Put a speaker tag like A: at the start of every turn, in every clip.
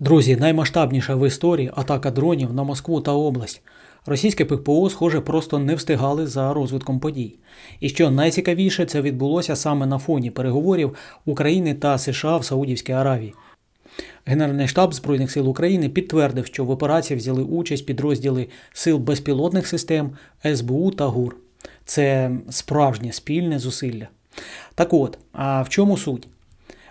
A: Друзі, наймасштабніша в історії атака дронів на Москву та область. Російське ППО, схоже, просто не встигали за розвитком подій. І що найцікавіше, це відбулося саме на фоні переговорів України та США в Саудівській Аравії. Генеральний штаб Збройних сил України підтвердив, що в операції взяли участь підрозділи Сил безпілотних систем, СБУ та ГУР. Це справжнє спільне зусилля. Так от, а в чому суть?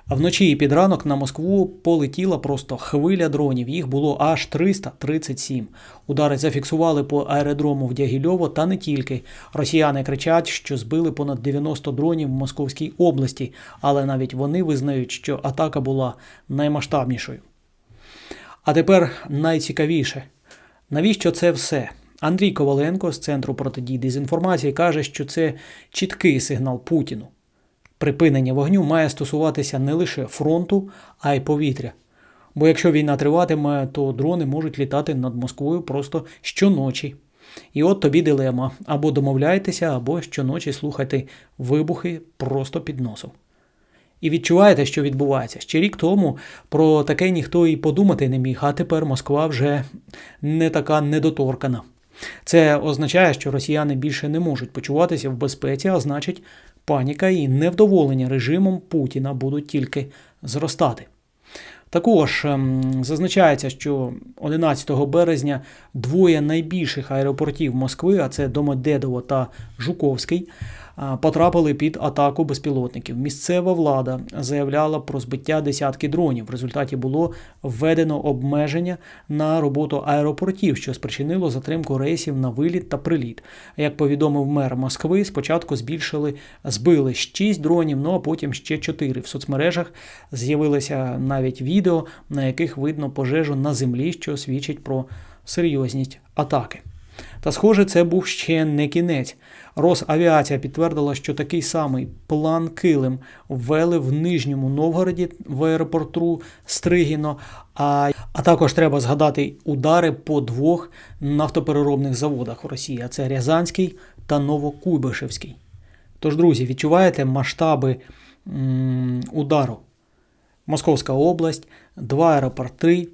A: А вночі і під ранок на Москву полетіла просто хвиля дронів. Їх було аж 337. Удари зафіксували по аеродрому в Дягільово та не тільки. Росіяни кричать, що збили понад 90 дронів в Московській області, але навіть вони визнають, що атака була наймасштабнішою. А тепер найцікавіше. Навіщо це все? Андрій Коваленко з Центру протидії дезінформації каже, що це чіткий сигнал Путіну. Припинення вогню має стосуватися не лише фронту, а й повітря. Бо якщо війна триватиме, то дрони можуть літати над Москвою просто щоночі. І от тобі дилема: або домовляйтеся, або щоночі слухайте вибухи просто під носом. І відчуваєте, що відбувається. Ще рік тому про таке ніхто і подумати не міг, а тепер Москва вже не така недоторкана. Це означає, що росіяни більше не можуть почуватися в безпеці, а значить, паніка і невдоволення режимом Путіна будуть тільки зростати. Також ем, зазначається, що 11 березня двоє найбільших аеропортів Москви, а це Домодедово та Жуковський, потрапили під атаку безпілотників. Місцева влада заявляла про збиття десятки дронів. В результаті було введено обмеження на роботу аеропортів, що спричинило затримку рейсів на виліт та приліт. Як повідомив мер Москви, спочатку збільшили, збили 6 дронів, ну а потім ще 4. В соцмережах з'явилося навіть відео, на яких видно пожежу на землі, що свідчить про серйозність атаки. Та, схоже, це був ще не кінець. Росавіація підтвердила, що такий самий план Килим ввели в Нижньому Новгороді в аеропорту Стригіно. А, а також треба згадати удари по двох нафтопереробних заводах в Росії: а це Рязанський та Новокуйбишевський. Тож, друзі, відчуваєте масштаби м, удару? Московська область, два аеропорти,